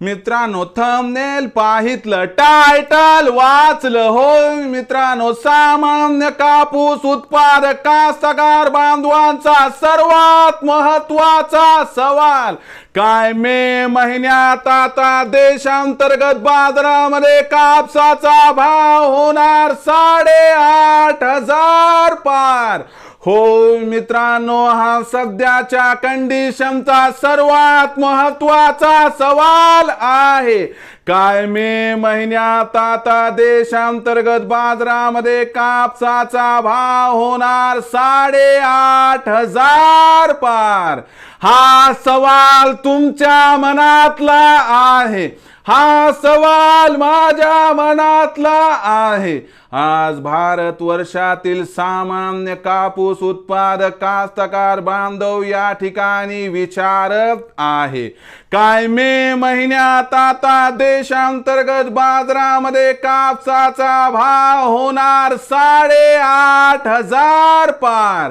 मित्रांनो thumbnail पाहितलं title वाचलं होय मित्रांनो सामान्य कापूस उत्पादक कास्तकार बांधवांचा सर्वात महत्त्वाचा सवाल काय मे महिन्यात आता देशांतर्गत बाजारामध्ये कापसाचा भाव होणार साडेआठ हजार पार? हो मित्रांनो हा सध्याच्या कंडिशनचा सर्वात महत्त्वाचा सवाल आहे. काय मे महिन्यात आता देशांतर्गत बाजारामध्ये कापसाचा भाव होणार साडेआठ हजार पार? हा सवाल तुमच्या मनातला आहे. हा सवाल माझ्या मनातला आहे. आज भारत वर्षातील सामान्य कापूस उत्पादक कास्तकार बांधव या ठिकाणी विचारत आहे. काय मे महिन्यात आता देशांतर्गत बाजारामध्ये कापसाचा भाव होणार साडेआठ हजार पार?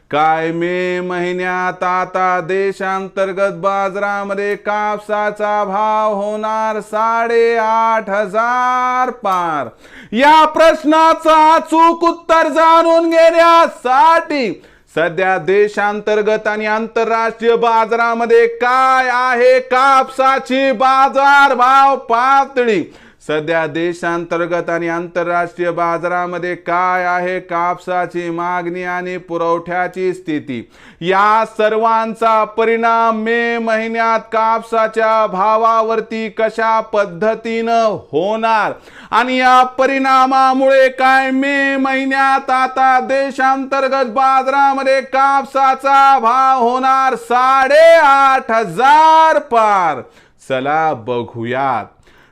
काय मे महिन्यात आता देशांतर्गत बाजारामध्ये कापसाचा भाव होणार साडेआठ हजार पार. या प्रश्नाचा अचूक उत्तर जाणून घेण्यासाठी सध्या देशांतर्गत आणि आंतरराष्ट्रीय बाजारामध्ये काय आहे? कापसाची बाजार भाव पातळी. सध्या देशांतर्गत आणि आंतरराष्ट्रीय बाजारामध्ये काय आहे कापसाची मागणी आणि पुरवठ्याची स्थिती? या सर्वांचा परिणाम मे महिन्यात कापसाच्या भावावरती कशा पद्धतीनं होणार? आणि या परिणामामुळे काय मे महिन्यात आता देशांतर्गत बाजारामध्ये कापसाचा भाव होणार साडेआठ हजार पार? चला बघूयात.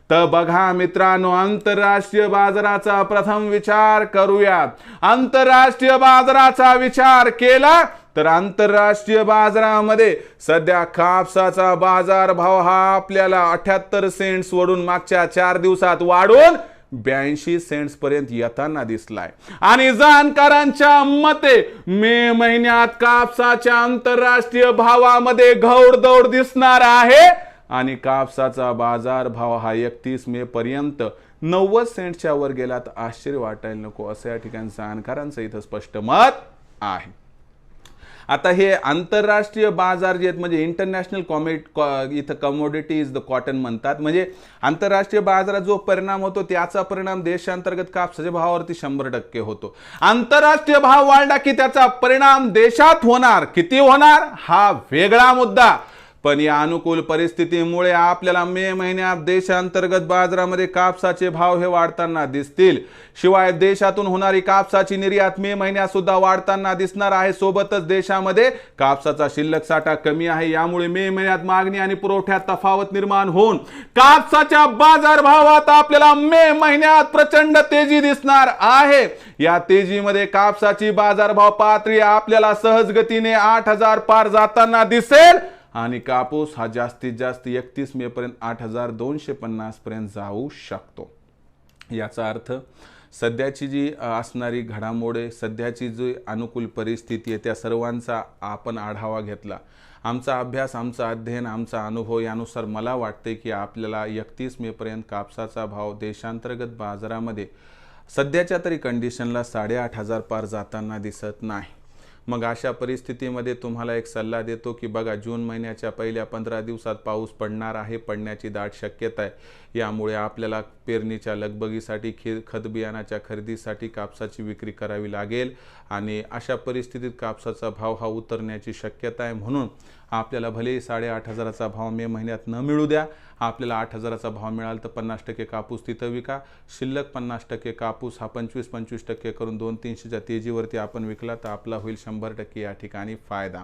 तर बघा मित्रांनो आंतरराष्ट्रीय बाजाराचा प्रथम विचार करूयात आंतरराष्ट्रीय बाजाराचा विचार केला तर आंतरराष्ट्रीय बाजारामध्ये सध्या कापसाचा बाजार भाव हा आपल्याला अठ्याहत्तर सेंट्स वरून मागच्या चार दिवसात वाढून ब्याऐंशी सेंट्स पर्यंत येताना दिसलाय. आणि जाणकारांच्या मते मे महिन्यात कापसाच्या आंतरराष्ट्रीय भावामध्ये घौडदौड दिसणार आहे. आणि कापसाचा बाजार भाव हा एकतीस मे पर्यंत नव्वद सेंटच्या वर गेला तर आश्चर्य वाटायला नको असं या ठिकाणी जाणकारांचं इथं स्पष्ट मत आहे. आता हे आंतरराष्ट्रीय बाजार जे आहेत म्हणजे इंटरनॅशनल कॉमेट इथं कमोडिटी इज द कॉटन म्हणतात म्हणजे आंतरराष्ट्रीय बाजारात जो परिणाम होतो त्याचा परिणाम देशांतर्गत कापसाच्या भावावरती शंभर टक्के होतो. आंतरराष्ट्रीय भाव वाढला की त्याचा परिणाम देशात होणार. किती होणार? हा वेगळा मुद्दा. पण या अनुकूल परिस्थितीमुळे आपल्याला मे महिन्यात देशांतर्गत बाजारामध्ये कापसाचे भाव हे वाढताना दिसतील. शिवाय देशातून होणारी कापसाची निर्यात मे महिन्यात सुद्धा वाढताना दिसणार आहे. सोबतच देशामध्ये कापसाचा शिल्लक साठा कमी आहे. यामुळे मे महिन्यात मागणी आणि पुरवठ्यात तफावत निर्माण होऊन कापसाच्या बाजारभावात आपल्याला मे महिन्यात प्रचंड तेजी दिसणार आहे. या तेजीमध्ये कापसाची बाजारभाव पातळी आपल्याला सहज गतीने आठ हजार पार जाताना दिसेल. आणि कापूस हा जास्तीत जास्त एकतीस मे पर्यंत आठ हजार दोनशे पन्नास पर्यंत जाऊ शकतो. याचा अर्थ सध्याची जी असणारी घडामोडे सध्याची जी अनुकूल परिस्थिती आहे त्या सर्वांचा आपण आढावा घेतला. आमचा अभ्यास आमचं अध्ययन आमचा अनुभव यानुसार मला वाटते की आपल्याला एकतीस मेपर्यंत कापसाचा भाव देशांतर्गत बाजारामध्ये सध्याच्या तरी कंडिशनला साडेआठ हजार पार जाताना दिसत नाही. मग अशा परिस्थितीमध्ये तुम्हाला एक सल्ला देतो की बघा जून महिन्याच्या पहिल्या पंधरा दिवसात पाऊस पडणार आहे पडण्याची दाट शक्यता आहे. यामुळे आपल्याला पेरणीच्या लगबगीसाठी खे खत बियाणाच्या खरेदीसाठी कापसाची विक्री करावी लागेल आणि अशा परिस्थितीत कापसाचा भाव हा उतरण्याची शक्यता आहे. म्हणून आपल्याला भले साडेआठ हजाराचा भाव मे महिन्यात न मिळू द्या आपल्याला आठ हजाराचा भाव मिळाला तर पन्नास टक्के कापूस तिथं विका. शिल्लक पन्नास टक्के कापूस हा पंचवीस पंचवीस टक्के करून दोन तीनशेच्या तेजीवरती आपण विकला तर आपला होईल शंभर टक्के या ठिकाणी फायदा.